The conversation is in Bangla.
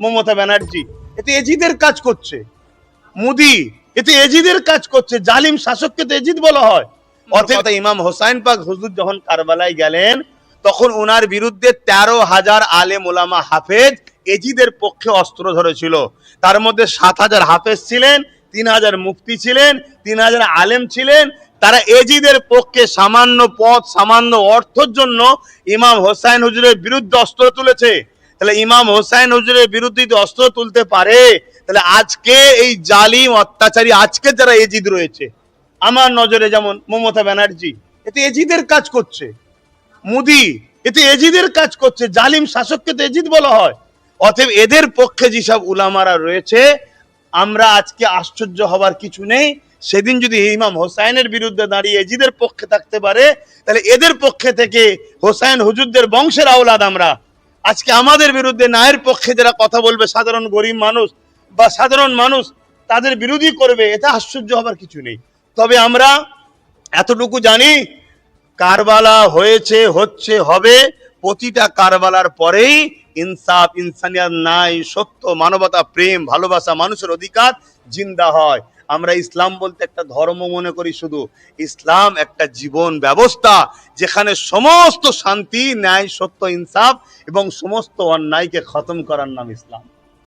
মমতা ব্যানার্জি এতে এজিদের কাজ করছে। মোদি এতে এজিদের কাজ করছে। জালিম শাসককে তো এজিদ বলা হয়। অতএব ইমাম হোসাইন পাক হুজুর যখন কারবালায় গেলেন তখন ওনার বিরুদ্ধে তেরো হাজার আলেম ওলামা হাফেজ এজিদের পক্ষে অস্ত্র ধরেছিল। তার মধ্যে সাত হাজার হাফেজ ছিলেন তিন হাজার মুফতি ছিলেন তিন হাজার আলেম ছিলেন। তারা এজিদের পক্ষে সামান্য পথ সামান্য অর্থের জন্য ইমাম হোসাইন হুজুরের বিরুদ্ধে অস্ত্র তুলেছে। তাহলে ইমাম হোসাইন হুজুরের বিরুদ্ধে যদি অস্ত্র তুলতে পারে, তাহলে আজকে এই জালিম অত্যাচারী আজকে যারা এজিদ রয়েছে, আমার নজরে যেমন মমতা ব্যানার্জি এতে এজিদের কাজ করছে। মুদি এতে এজিদের কাজ করছে, জালিম শাসককে তো এজিদ বলা হয়। অতএব এদের পক্ষে যেসব উলামারা রয়েছে, আমরা আজকে আশ্চর্য হবার কিছু নেই। সেদিন যদি ইমাম হোসাইনের বিরুদ্ধে দাঁড়িয়ে এজিদের পক্ষে থাকতে পারে, তাহলে এদের পক্ষে থেকে হোসাইন হুজুরদের বংশের আওলাদ আমরা আজকে আমাদের বিরুদ্ধে নায়ের পক্ষে যারা কথা বলবে, সাধারণ গরিব মানুষ বা সাধারণ মানুষ, তাদের বিরোধী করবে এটা আশ্চর্য হবার কিছু নেই। তবে আমরা এতটুকু জানি, কারবালা হয়েছে, হচ্ছে, হবে প্রতিটা কারবালার পরেই ইনসাফ ইনসানিয়ার নাই, সত্য, মানবতা, প্রেম, ভালোবাসা, মানুষের অধিকার জিন্দা হয়। আমরা ইসলাম বলতে একটা ধর্ম মনে করি শুধু। ইসলাম একটা জীবন ব্যবস্থা যেখানে সমস্ত শান্তি, ন্যায়, সত্য, ইনসাফ এবং সমস্ত অন্যায়কে খতম করার নাম ইসলাম।